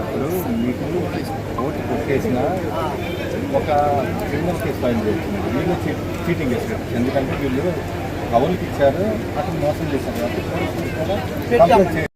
ఇప్పుడు మీకు ఓటు కొట్టేసిన ఒక క్రిమినల్ కేసు ఫైల్ చేస్తుంది వీళ్ళు చీటింగ్ చేశారు ఎందుకంటే వీళ్ళు కవులకి ఇచ్చారు అతను మోసం చేశారు కాబట్టి పోలీసులు కూడా కంప్లైంట్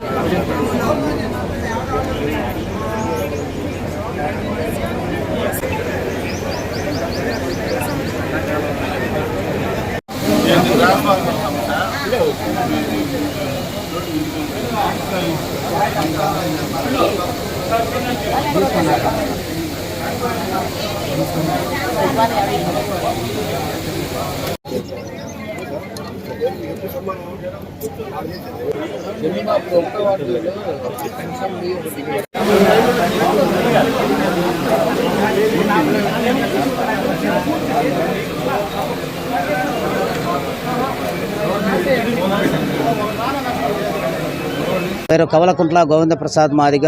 పేరు కవలకుంట్ల గోవింద ప్రసాద్ మాదిగ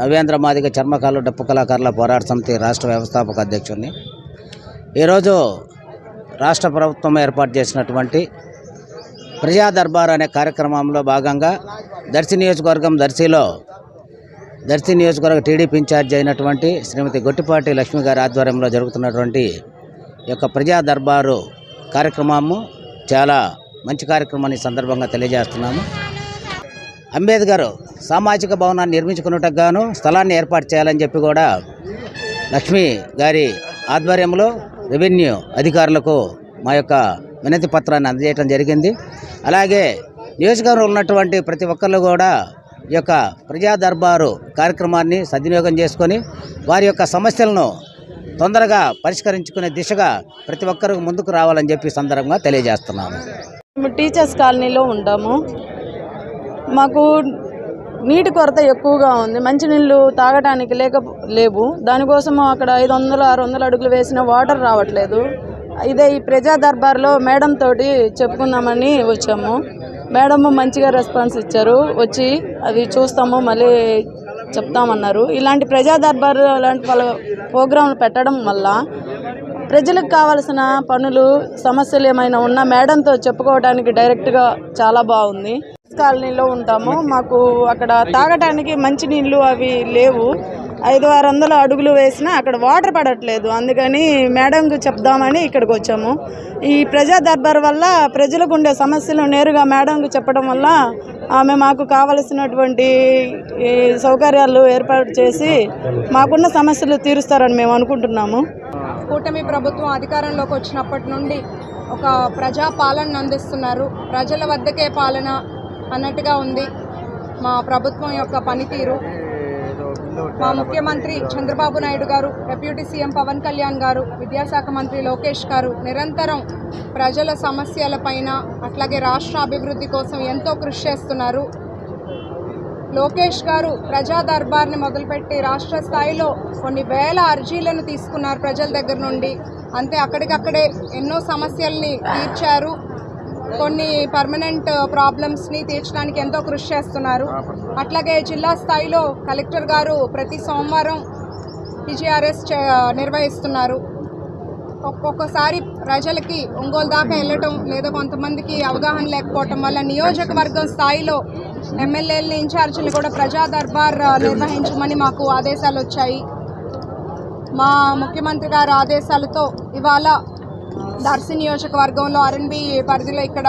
నవేంద్ర మాదిగ చర్మకాలు డప్పు కళాకారుల పోరాట సమితి రాష్ట్ర వ్యవస్థాపక అధ్యక్షుడిని. ఈరోజు రాష్ట్ర ప్రభుత్వం ఏర్పాటు చేసినటువంటి ప్రజా దర్బార్ అనే కార్యక్రమంలో భాగంగా దర్శి నియోజకవర్గం దర్శిలో దర్శి నియోజకవర్గ టీడీపీ ఇన్ఛార్జ్ అయినటువంటి శ్రీమతి గొట్టిపాటి లక్ష్మి గారి ఆధ్వర్యంలో జరుగుతున్నటువంటి ఈ యొక్క ప్రజా దర్బారు కార్యక్రమము చాలా మంచి కార్యక్రమాన్ని సందర్భంగా తెలియజేస్తున్నాము. అంబేద్కర్ సామాజిక భవనాన్ని నిర్మించుకున్నట్టుకు గాను స్థలాన్ని ఏర్పాటు చేయాలని చెప్పి కూడా లక్ష్మి గారి ఆధ్వర్యంలో రెవెన్యూ అధికారులకు మా యొక్క వినతి పత్రాన్ని అందజేయడం జరిగింది. అలాగే నియోజకవర్గంలో ఉన్నటువంటి ప్రతి ఒక్కరు కూడా ఈ యొక్క ప్రజా దర్బారు కార్యక్రమాన్ని సద్వినియోగం చేసుకొని వారి యొక్క సమస్యలను తొందరగా పరిష్కరించుకునే దిశగా ప్రతి ఒక్కరూ ముందుకు రావాలని చెప్పి సందర్భంగా తెలియజేస్తున్నాము. మేము టీచర్స్ కాలనీలో ఉంటాము మాకు నీటి కొరత ఎక్కువగా ఉంది. మంచినీళ్ళు తాగడానికి లేక లేవు. దానికోసం అక్కడ ఐదు వందలు ఆరు వందల అడుగులు వేసిన వాటర్ రావట్లేదు. ఇదే ఈ ప్రజా దర్బార్లో మేడం తోటి చెప్పుకుందామని వచ్చాము. మేడం మంచిగా రెస్పాన్స్ ఇచ్చారు. వచ్చి అవి చూస్తాము మళ్ళీ చెప్తామన్నారు. ఇలాంటి ప్రజా దర్బార్ లాంటి వాళ్ళ ప్రోగ్రాంలు పెట్టడం వల్ల ప్రజలకు కావాల్సిన పనులు సమస్యలు ఏమైనా ఉన్నా మేడంతో చెప్పుకోవడానికి డైరెక్ట్గా చాలా బాగుంది. కాలనీలో ఉంటాము. మాకు అక్కడ తాగటానికి మంచినీళ్ళు అవి లేవు. ఐదు ఆరు వందల అడుగులు వేసినా అక్కడ వాటర్ పడట్లేదు. అందుకని మేడంకు చెప్దామని ఇక్కడికి వచ్చాము. ఈ ప్రజా దర్బార్ వల్ల ప్రజలకు ఉండే సమస్యలు నేరుగా మేడంకు చెప్పడం వల్ల ఆమె మాకు కావలసినటువంటి ఈ సౌకర్యాలు ఏర్పాటు చేసి మాకున్న సమస్యలు తీరుస్తారని మేము అనుకుంటున్నాము. కూటమి ప్రభుత్వం అధికారంలోకి వచ్చినప్పటి నుండి ఒక ప్రజా పాలన అందిస్తున్నారు. ప్రజల వద్దకే పాలన అన్నట్టుగా ఉంది మా ప్రభుత్వం యొక్క పనితీరు. మా ముఖ్యమంత్రి చంద్రబాబు నాయుడు గారు డిప్యూటీ సీఎం పవన్ కళ్యాణ్ గారు విద్యాశాఖ మంత్రి లోకేష్ గారు నిరంతరం ప్రజల సమస్యలపైన అట్లాగే రాష్ట్ర అభివృద్ధి కోసం ఎంతో కృషి చేస్తున్నారు. లోకేష్ గారు ప్రజా దర్బార్ని మొదలుపెట్టి రాష్ట్ర స్థాయిలో కొన్ని వేల అర్జీలను తీసుకున్నారు ప్రజల దగ్గర నుండి. అంతే అక్కడికక్కడే ఎన్నో సమస్యల్ని తీర్చారు. కొన్ని పర్మనెంట్ ప్రాబ్లమ్స్ని తీర్చడానికి ఎంతో కృషి చేస్తున్నారు. అట్లాగే జిల్లా స్థాయిలో కలెక్టర్ గారు ప్రతి సోమవారం పిజిఆర్ఎస్ నిర్వహిస్తున్నారు. ఒక్కొక్కసారి ప్రజలకి ఒంగోలు దాకా వెళ్ళటం లేదా కొంతమందికి అవగాహన లేకపోవటం వల్ల నియోజకవర్గం స్థాయిలో ఎమ్మెల్యేలని ఇన్ఛార్జీలు కూడా ప్రజా దర్బార్ నిర్వహించమని మాకు ఆదేశాలు వచ్చాయి. మా ముఖ్యమంత్రి గారి ఆదేశాలతో ఇవాళ దర్శి నియోజకవర్గంలో ఆర్ఎన్బి పరిధిలో ఇక్కడ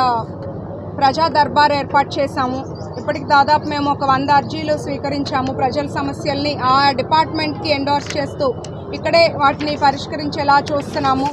ప్రజా దర్బార్ ఏర్పాటు చేశాము. ఇప్పటికి దాదాపు మేము ఒక వంద అర్జీలు స్వీకరించాము. ప్రజల సమస్యల్ని ఆ డిపార్ట్మెంట్కి ఎండోర్స్ చేస్తూ ఇక్కడే వాటిని పరిష్కరించేలా చూస్తున్నాము.